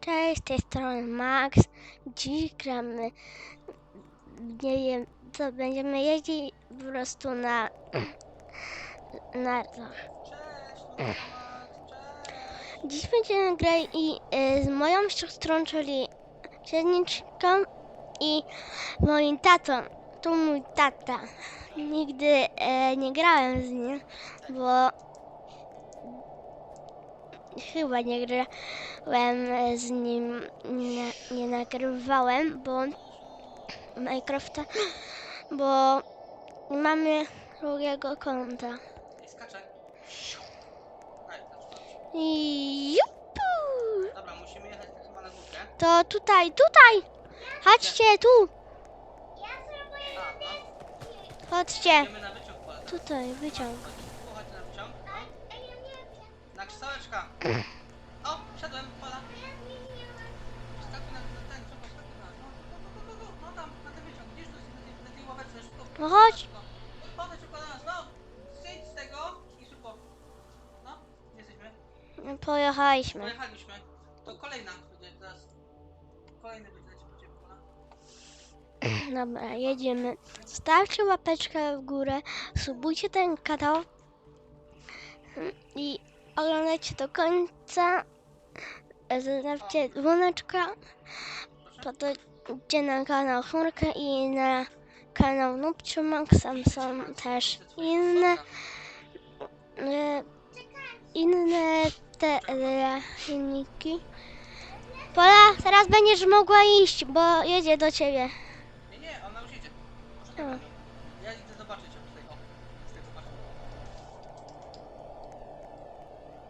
Cześć, z tej strony Max. Dziś gramy. Nie wiem, co będziemy jeździć po prostu na. na to. Dziś będziemy grać i y, z moją siostrą, czyli księżniczką i moim tatą. To mój tata. Nigdy e, nie grałem z nim, bo chyba nie grałem z nim, nie, nie nagrywałem, bo Minecrafta, bo mamy drugiego konta. I skaczę. Aj, zaczynam. I jupu! Dobra, musimy jechać tak chyba na górkę. To tutaj, tutaj! Chodźcie tu! No. Chodźcie! Idziemy na wyciąg pola. Tutaj, wyciąg. Tu, chodź na wyciąg. No. Krzesełeczka. O, pola. Skakuj na na ten, szybko, skakuj na. No, no, no, no, no, no tam, na ten wyciąg. Gdzieś tu jest na tej, na tej ławeczce, szybko. No chodź. Podejdź szybko na nas, no. Z tego i szybko. No, gdzie jesteśmy? Pojechaliśmy. Pojechaliśmy. To kolejna będzie teraz. Kolejny będzie leci po ciebie pola. Dobra, jedziemy. Stawcie łapeczkę w górę, subujcie ten kanał i oglądajcie do końca. Zostawcie dzwoneczka, podajcie na kanał Chmurkę i na kanał Nupciu Max, tam są też inne e, inne te filmiki. Pola, teraz będziesz mogła iść, bo jedzie do ciebie. Nie, nie, ona już idzie. Poczekaj A. na mnie. Ja idę zobaczyć ją tutaj. O, z tego patrzę.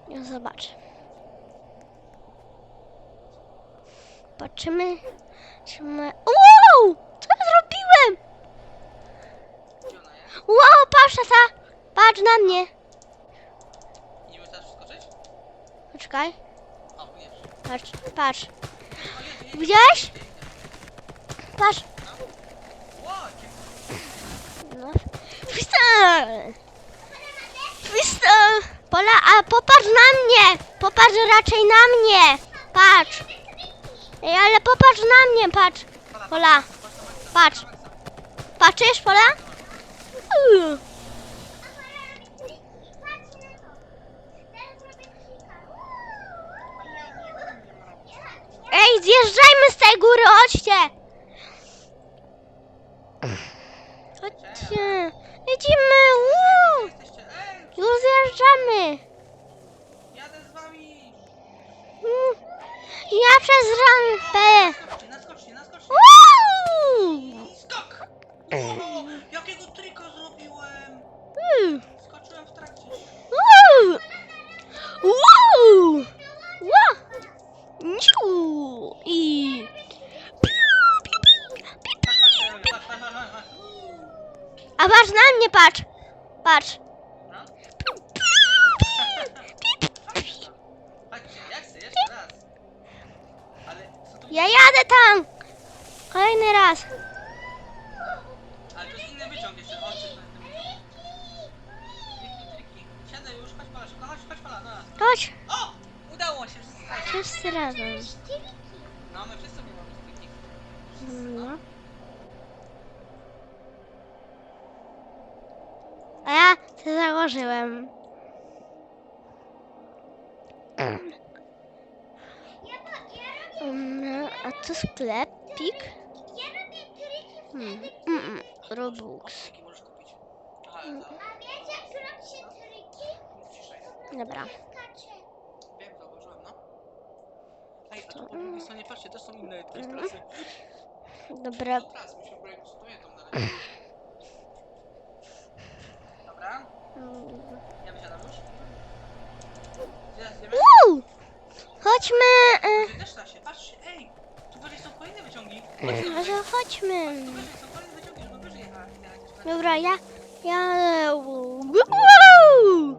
Ja zobaczę. Patrzymy. Patrzymy. Wow! Co ja zrobiłem? Wow, patrz tata! Patrz na mnie. Nie teraz wskoczyć? Poczekaj. Patrz, patrz. Widziałeś? Patrz. No. Freestyle! Freestyle! Pola, a popatrz na mnie! Popatrz raczej na mnie! Patrz! Ej, ale popatrz na mnie, patrz! Pola, patrz! Patrzysz, Pola? Uuu. Ej, zjeżdżajmy z tej góry, chodźcie! Chodźcie! Jedziemy! Uuu. Jesteście, ej, Już zjeżdżamy! jadę z wami. Mm. Ja przez rampę! Naskoczcie, naskoczcie, naskoczcie. Uuu. I skok. O, jakiego trika zrobiłem. Uuu. Skoczyłem w trakcie. Uuu. Uuu. Ła. Niu. I... Piu, piu, piu, piu, Patrz, patrz, ja robię, patrz, patrz, patrz, patrz. A patrz na mnie, patrz! Patrz! No. Chodźcie, jak chcę, jeszcze raz. Ale co tu... Ja jadę tam! Kolejny raz! Ale to jest inny wyciąg jeszcze. To triki. Siadaj już, chodź pala, szybko, chodź, chodź pala, no. Chodź! O! Udało się, wszyscy razem. Wszyscy razem. No, my wszyscy nie mamy triki. No. A ja się założyłem. Um, a to sklepik? Hmm. Mm, mm, Robux. Mm. to... Dobra. Wiem, zauważyłem, no. Ej, a tu po drugiej stronie, patrzcie, też są inne też trasy. Dobra. Dużo tras, musimy projektować tą razie. Dobra, ja wysiadam już. Teraz? Uuu! Chodźmy! y, też trasie, patrzcie, ej! Tu wyżej są kolejne wyciągi. Może Chodźcie, chodźmy. tu wyżej są kolejne wyciągi, żeby wyżej jechać. Dobra, ja... Ja... Uuu!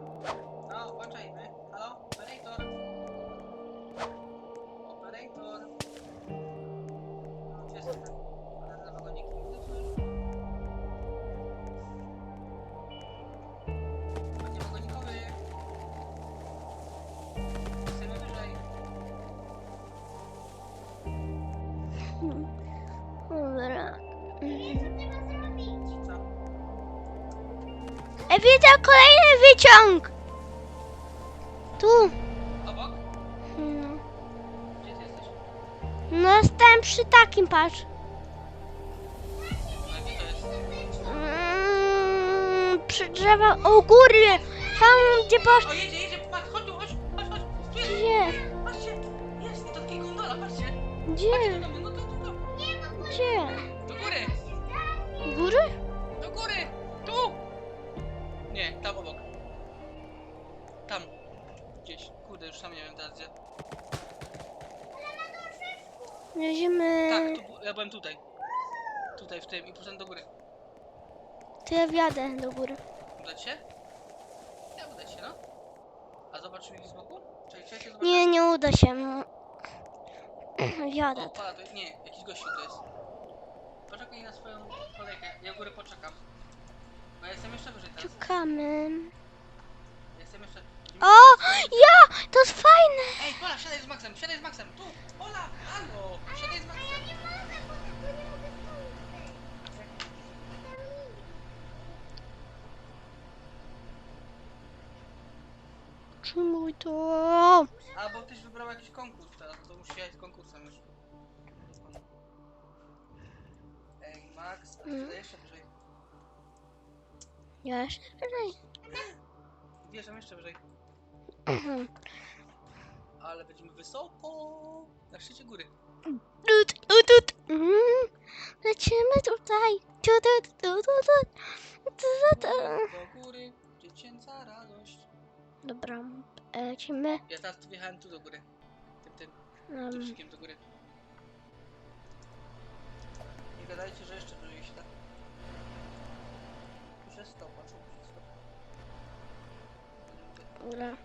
No jestem przy takim, patrz. Mm, przy drzewach, o góry! Tam gdzie posz... O, jedzie, jedzie, patrz, chodź tu, chodź, chodź, chodź. Tu jest, Gdzie? patrzcie, jest, to gondola, patrzcie. Patrzcie, Gdzie? no, no, tu. Gdzie? Do góry, Góry? Jedziemy... Tak, tu, ja byłem tutaj. Tutaj w tym i poszedłem do góry. To ja wjadę do góry. Udać się? Ja udać się, no. A zobaczyli z boku? Czekaj, czekaj, zobaczę. Nie, nie uda się. no. Wjadę. O, pala, to, nie, jakiś gościu to jest. Poczekaj na swoją kolejkę, ja u góry poczekam. Bo ja jestem jeszcze wyżej teraz. Czekamy. Ja jestem jeszcze... O! Ja! To jest fajne! Ej, Pola, siadaj z Maxem, siadaj z Maxem, tu! Pola, halo, siadaj z Maxem. Trzymuj to! A, bo ktoś wybrał jakiś konkurs teraz, to musi jechać z konkursem już. Ej, Max, a Mm. siadaj jeszcze wyżej. Jeszcze? Wjeżdżam jeszcze wyżej. Ale będziemy wysoko. Na szczycie góry. Tut, tut, tut. Mhm. Lecimy tutaj. Tu, tu, tu, tu, tu. Tu, tu, tu. Do góry, dziecięca radość. Dobra, lecimy. Ja teraz tu wjechałem tu do góry. Tym, tym, Um, tuczykiem do góry. Nie gadajcie, że jeszcze wyżej się tak. Muszę stopa, co muszę stopa. dobra.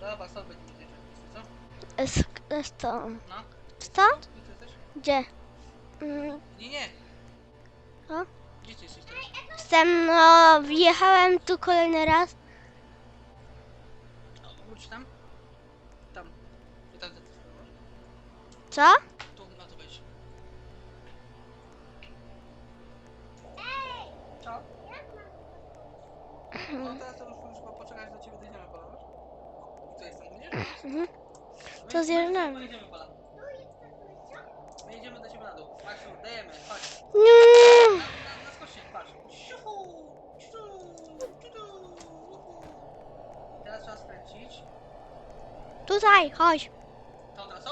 Dobra, stąd będziemy wiedzieć, co? Jest, jest to. No, Stąd? gdzie? Mm, Nie, nie. Co? Gdzie ty jesteś teraz? Jestem, no, wjechałem tu kolejny raz. O, wróć tam. Tam. I tam masz. Co? My szybko jedziemy, Pola. My jedziemy do ciebie na dół. Maksiu, dajemy, chodź. Nie. Na, na, na skocznie, patrz. Siuhu, siu, ciu, uhu. Teraz trzeba skręcić. Tutaj, chodź. Tą trasą?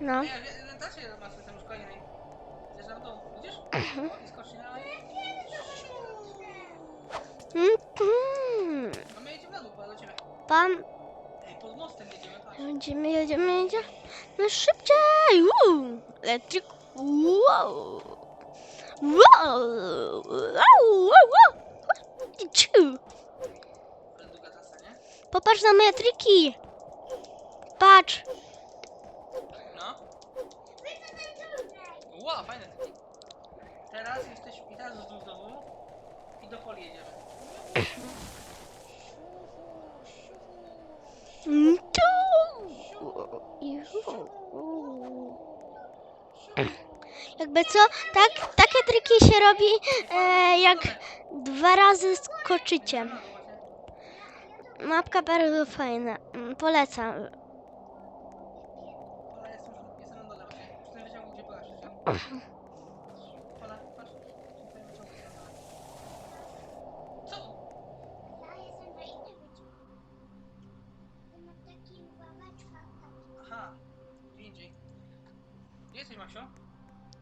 No. Nie, ja na trasie masz jestem już kolejnej. Zjeżdżam dół, widzisz? Mhm. O, i skocznie. Mhm. No my jedziemy na dół, Pola, do ciebie. Pan, Ej, pod mostem jedziemy, patrz. jedziemy, jedziemy, jedziemy. No szybciej. Uuu. Elektryk. Wow. Wow. Wow. Wow. Wow. Popatrz na moje triki. Patrz. No. Ła, fajne takie. Teraz jesteś, i teraz znowu. I do poli jedziemy. Mm, Tu. Juhu. Jakby co, tak, takie triki się robi, e, jak dwa razy skoczycie. Mapka bardzo fajna, mm, polecam.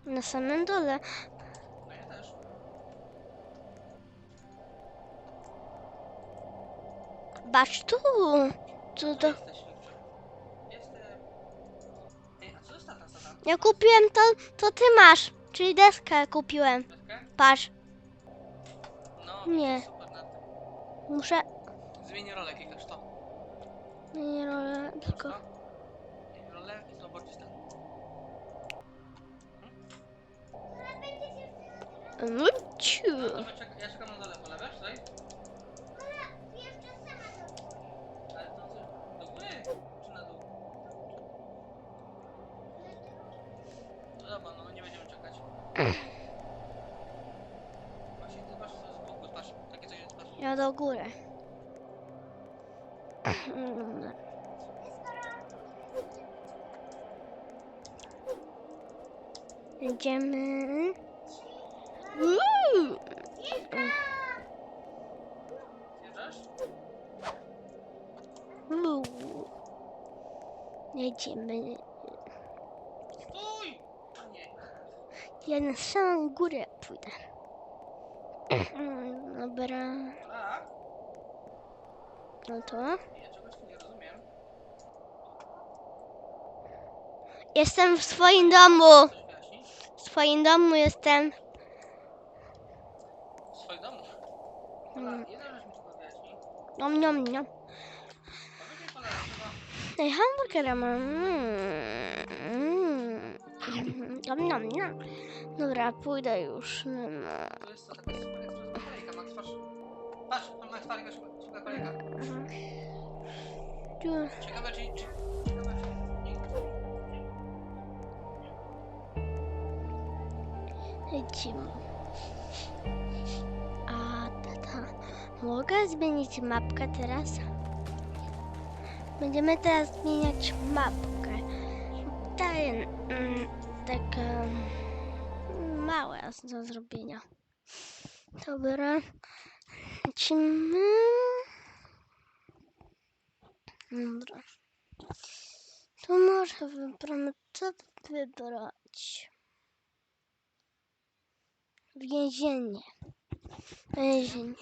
Na samym dole. No ja też. Patrz tu. Tu co tam? Ja kupiłem to, to ty masz. Czyli deskę kupiłem. Patrz, Nie. muszę. Zmienię rolę, klikasz to. Nie rolę, tylko. Zmień rolę i zobacz No, ciu. Dobra, czekaj, ja czekam na dole, pole, wiesz, tutaj? Ale to co? Do góry? Czy na dół? No dobra, no nie będziemy czekać. Właśnie ty masz z boku, patrz, takie coś jest, patrz. Ja do góry. Dobra. Idziemy. Jedziemy. Stój! Nie. Ja na samą górę pójdę. Mm, Dobra, Tak? no to. Ja czegoś tu nie rozumiem. Jestem w swoim domu. W swoim domu jestem. W swoim domu. Pola, Mm. rzecz mi tylko wyjaśni. Nom, nom, nom. Ej, hamburgera mam. Mm. Nom, nom, nom. Dobra, pójdę już. Mm. To jest taka super ekspresna kolejka, Max, patrz. Patrz, tam Max, super kolejka. Tu. Ciekawe, czy... czy ciekawe, czy... Nikt. Lecimy. A tata, mogę zmienić mapkę teraz? Będziemy teraz zmieniać mapkę. Daję mm, taka małe do zrobienia. Dobra. Lecimy. Dobra. To może wybramy, co wybrać. Więzienie. Więzienie.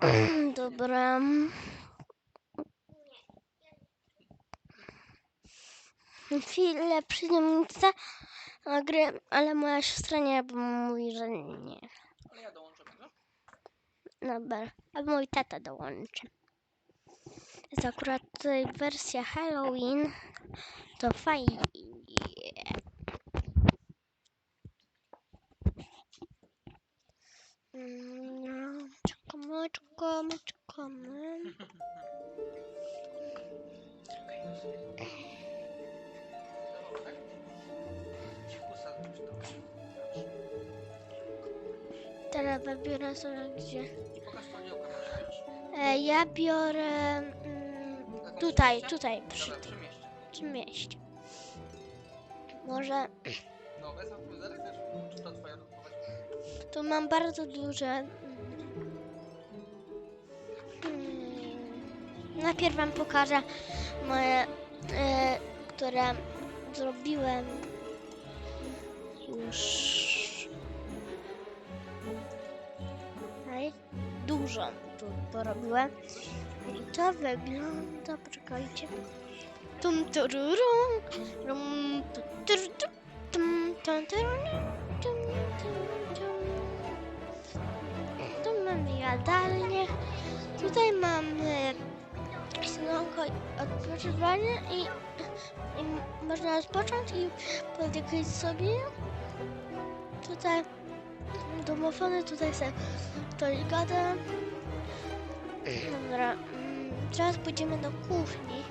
Dobra. Chwilę przyjemnica na gry, ale moja siostra nie, bo mówi, że nie. ale ja dołączę, dobrze? Dobra, a mój tata dołączy. Jest akurat tutaj wersja Halloween. To fajnie. Mm, Czekamy, czekamy, czekamy. Sobie gdzie. E, ja biorę mm, tutaj, tutaj, przy tym mieście. Może to tu mam bardzo duże. mm, Najpierw wam pokażę moje, e, które zrobiłem już. Tu porobiłem. I to wygląda, poczekajcie. Tum tururu, rum tu tur tu, tum tum tum. Tu mamy jadalnię. Tutaj mamy salonko odpoczywania i, i można rozpocząć i podjechać sobie. Tutaj domofony, tutaj sobie ktoś gada. Dobra, mm, teraz pójdziemy do kuchni.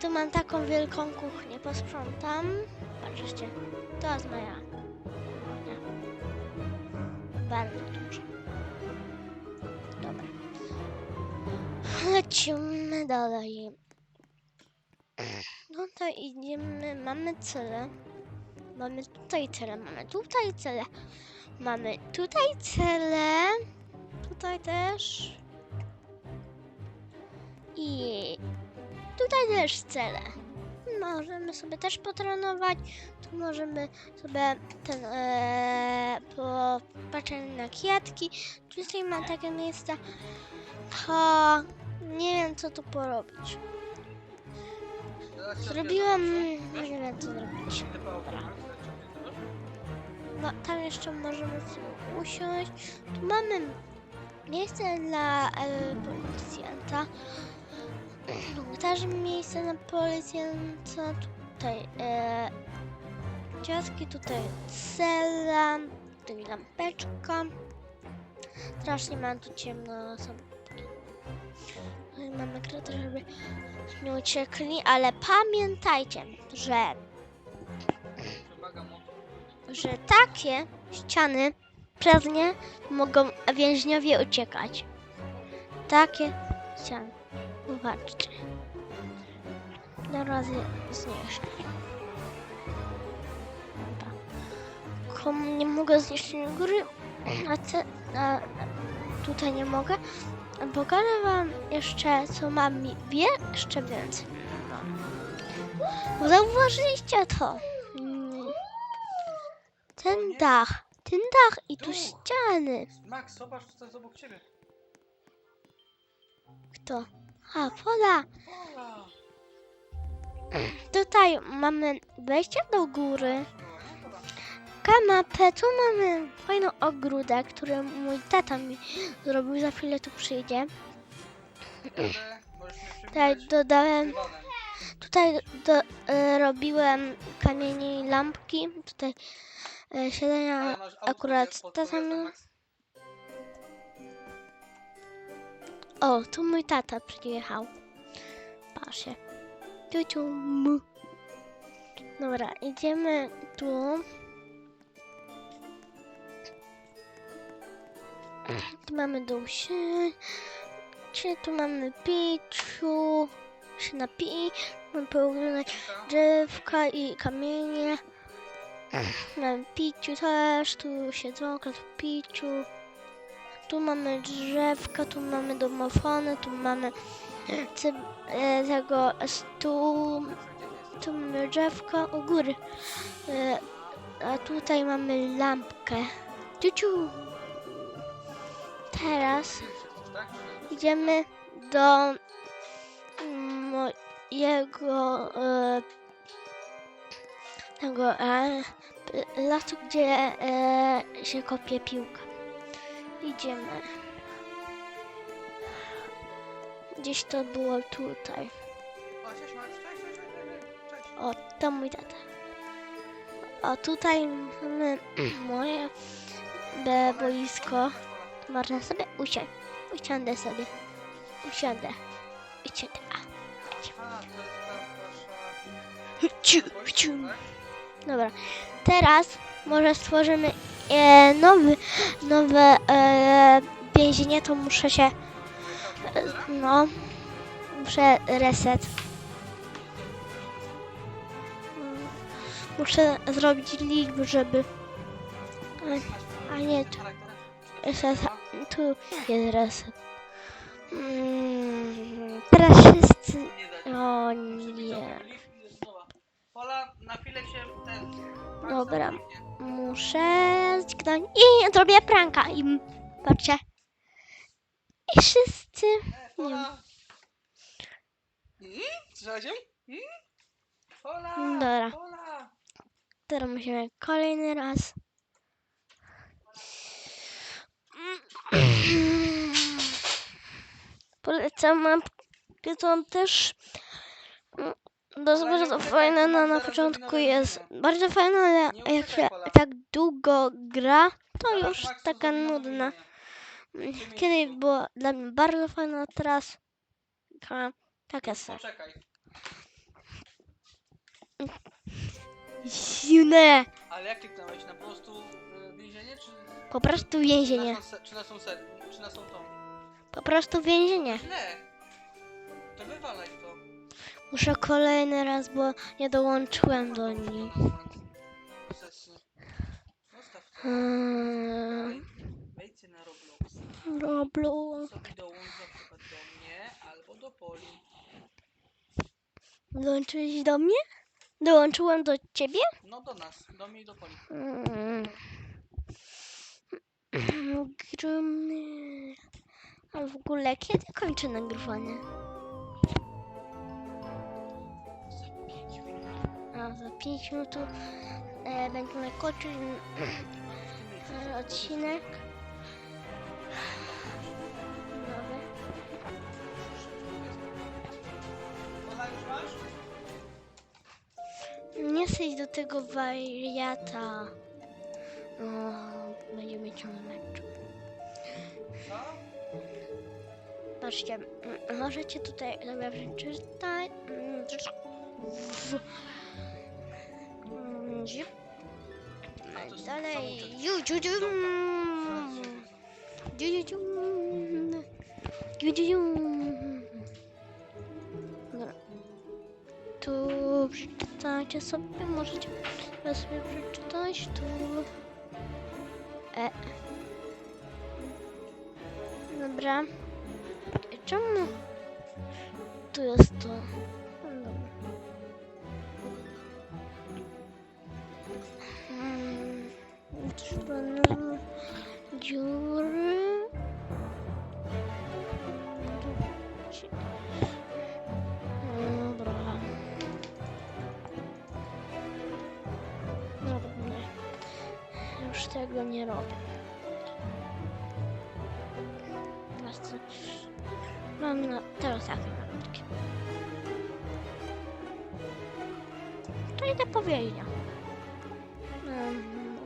Tu mam taką wielką kuchnię, posprzątam. Patrzcie, to jest moja kuchnia. Bardzo duża. Dobra. Lecimy dalej. No to idziemy, mamy cele. Mamy tutaj cele, mamy tutaj cele. Mamy tutaj cele. Tutaj też. I tutaj też cele. Możemy sobie też potrenować. Tu możemy sobie ten e, popatrzeć na kwiatki. Tutaj mam takie miejsca. To nie wiem co tu porobić. Zrobiłem. Nie wiem co zrobić. wiesz? No, tam jeszcze możemy sobie usiąść. Tu mamy miejsce dla e, policjanta. Też miejsce na policjanta. Tutaj e, ciastki, tutaj cela, tutaj lampeczka. Strasznie mam tu ciemno sobie. Tutaj mamy kratę, żeby nie uciekli, ale pamiętajcie, że że takie ściany przez nie mogą więźniowie uciekać. Takie ściany. Zobaczcie. Teraz je zniszczę. Dobra. Kom nie mogę zniszczyć góry, a, te, a tutaj nie mogę. Pokażę wam jeszcze, co mam wie, jeszcze więcej. No. Zauważyliście to? Ten dach, ten dach i tu Tu. ściany. Max, zobacz, co jest obok ciebie. Kto? A, pola. Tutaj mamy wejście do góry. Kanapę, tu mamy fajny ogródek, który mój tata mi zrobił, za chwilę tu przyjdzie. Tutaj dodałem, tutaj do, e, robiłem kamienie i lampki, tutaj e, siedzenia akurat tata mi... O, tu mój tata przyjechał. Tu, tu, mu. Dobra, idziemy tu. Tu mamy się. Czy tu mamy piciu. Się napi. Mamy Kilka. drzewka i kamienie. Mamy piciu też. Tu siedzonka, tu piciu. Tu mamy drzewka, tu mamy domofony, tu mamy e, tego stół, tu mamy drzewka u góry. E, a tutaj mamy lampkę. Ciuciu. Teraz idziemy do mojego e, tego lasu, gdzie się kopie piłka. Idziemy. Gdzieś to było tutaj. O, to mój tata. O, tutaj mamy moje be- boisko. Można sobie usiąść. Usiądę sobie. Usiądę. Usiądę. A. Ciu, ciu. tak? Dobra. Teraz może stworzymy e, nowy, nowe e, więzienie, to muszę się, no, muszę reset. Muszę zrobić liczbę, żeby, a nie, tu, tu jest reset. Mm, teraz wszyscy, o nie. Pola, na chwilę się ten... Dobra. Muszę zniknąć i zrobię pranka im. Patrzcie. I wszyscy. Pola! Mm? Słyszałeś ją? Mm? Pola! Dobra. Teraz musimy kolejny raz. Polecam wam Python też. To jest bardzo fajne, no na początku jest bardzo fajne, ale jak się tak długo gra, to już taka nudna. więzienie. Kiedyś było dla mnie bardzo fajne, a teraz se. Poczekaj. Zimne! Ale jak kliknąłeś? Na po prostu y, więzienie, czy... Po prostu więzienie. na, czy na są ser, czy na są tą? Po prostu więzienie. Źle! To wywalaj. Muszę kolejny raz, bo nie dołączyłem do to. Hmm, Wejdźcie na Roblox. Roblox. Sobie dołącz na przykład do mnie albo do Poli. Dołączyłeś do mnie? Dołączyłem do ciebie? No do nas, do mnie i do Poli. Hmm. A w ogóle kiedy kończę nagrywanie? Za 5 minut e, będziemy kończyć odcinek. Nie syjdź do tego wariata. O, będziemy meczu. Co? Patrzcie, możecie tutaj sobie przeczytać. Mm, w- mm, zip. A to jest Dalej. Ju, ju, ju. Ju, ju, ju. Ju, ju, ju. Dobra. Tu przeczytajcie sobie, możecie sobie przeczytać tu. E. Dobra. Czemu tu jest to?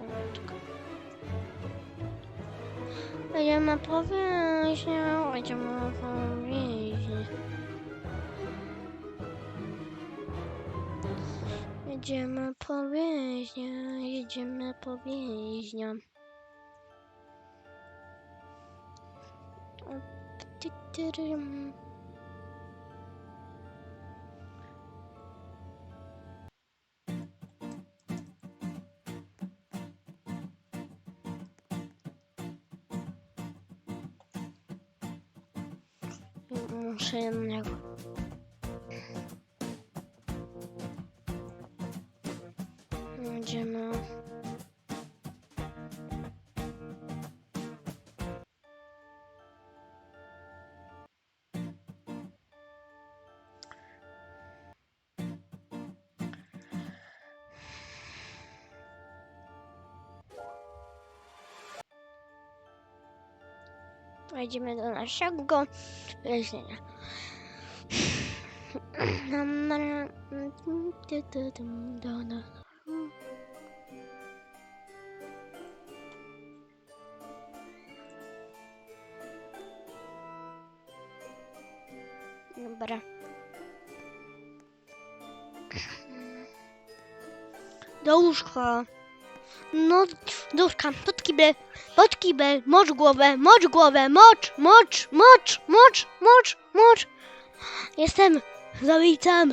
Malutko. Będziemy po więźnia, będziemy po więźnia. Jedziemy po więźnia, jedziemy po więźnia. Ty, Wejdziemy do naszego więzienia. Dobra. Do łóżka. No, do łóżka. Kibel. Pod kibel. Mocz głowę. Mocz głowę. Mocz, mocz, mocz, mocz, mocz, mocz. Jestem zabójcą.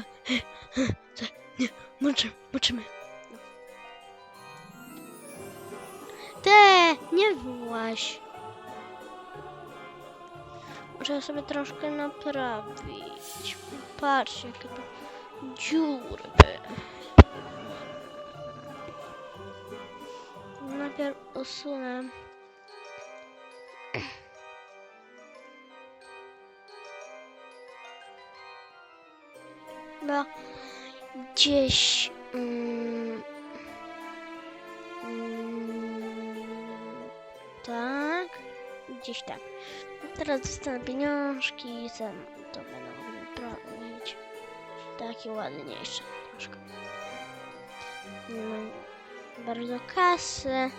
Nie, moczymy, moczymy. Te, nie właś. Muszę sobie troszkę naprawić. Patrzcie, jakie tu dziury. Najpierw usunę. Chyba gdzieś. Mm, tak. Gdzieś tak. Teraz dostanę pieniążki i sam to będę robić. Takie ładniejsze troszkę. Mam bardzo kasy,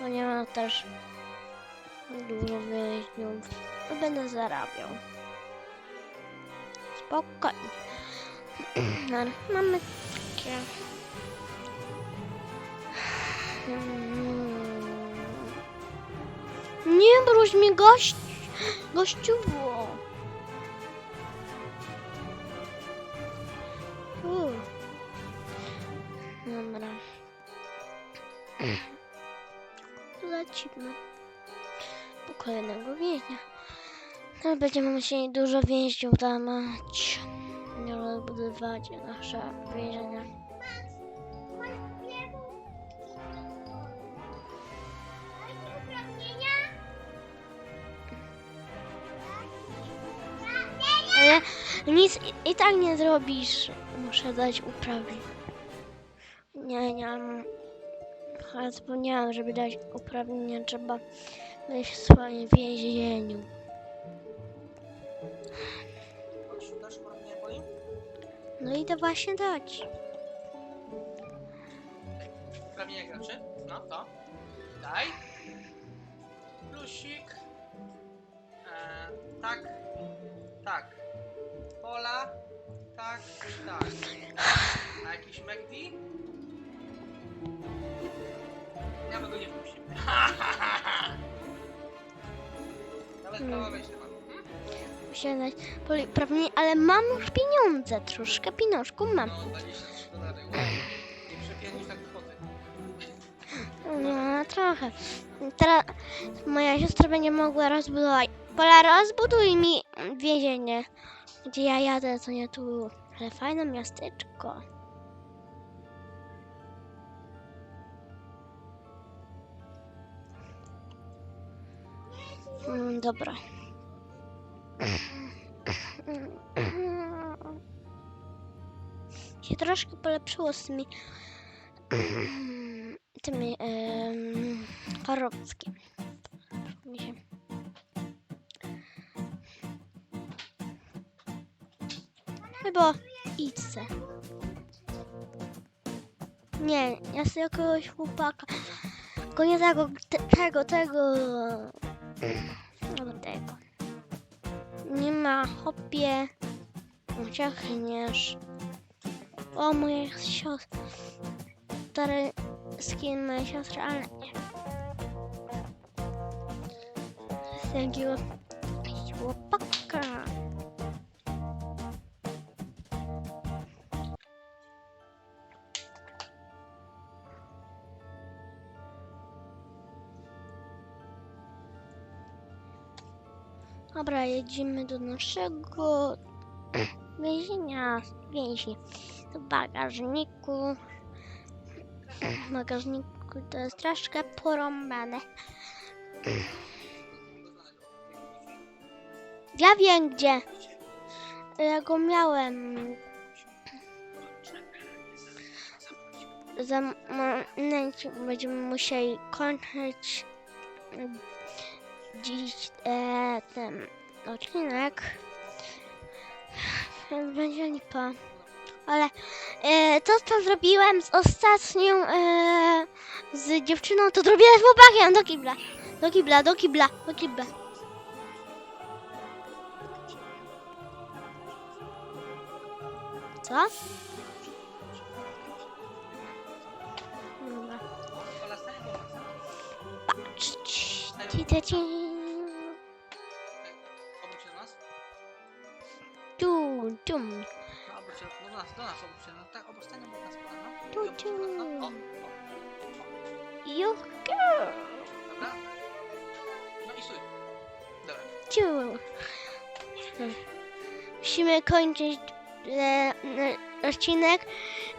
bo nie mam też dużo więźniów. Będę zarabiał. Spokojnie. Mamy takie... Mm. Nie bruź mi gość... gościuwo. Lecimy po kolejnego więźnia. No, będziemy musieli dużo więźniów. Nie rozbudować nasze więzienia. Ale nic i, tak nie zrobisz. Muszę dać uprawnień. Nie, nie mam. Ale zapomniałam, żeby dać uprawnienia, trzeba być w swoim więzieniu. Dasz uprawnienia boli? No i to właśnie dać. Uprawnienia graczy? No to. Daj. Plusik. E, tak. Tak. Pola. Tak. Tak. A jakiś McD? Ja bym go nie wpuścił. Nawet prawa wejścia mam. Hmm? Dać poli- uprawnienie, ale mam już pieniądze, troszkę pieniążków mam. No, 23 dolary. Wow. Nie tak kwoty. No, trochę. Teraz moja siostra będzie mogła rozbudować. Pola, rozbuduj mi więzienie. Gdzie ja jadę, to nie tu. Ale fajne miasteczko. Dobra. Się troszkę polepszyło z tymi tymi um. Chyba idź. Nie, ja sobie jakiegoś chłopaka. Tylko nie tego, te, tego, tego. Tego. Nie ma hopie. Uciekniesz. O, moja siostra. Skin mojej siostry, ale nie. Jest jedziemy do naszego więzienia, więźni, do bagażniku. W bagażniku to jest troszkę porąbane. Ja wiem gdzie. Ja go miałem. Za moment będziemy musieli kończyć mm, dziś e, ten odcinek. Będzie lipa. Ale e, to, co zrobiłem z ostatnią e, z dziewczyną, to zrobiłem z chłopakiem do kibla. Do kibla, do kibla, do kibla. Co? Do nas, obróć się. No, tak, obróć stanie obok nas, pola, no. Tu, I obróć do nas, no. O, tu. o, Juhu. dobra. No i stój. Dobra. Ciu. Musimy kończyć e, e, odcinek.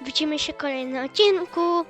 Widzimy się w kolejnym odcinku.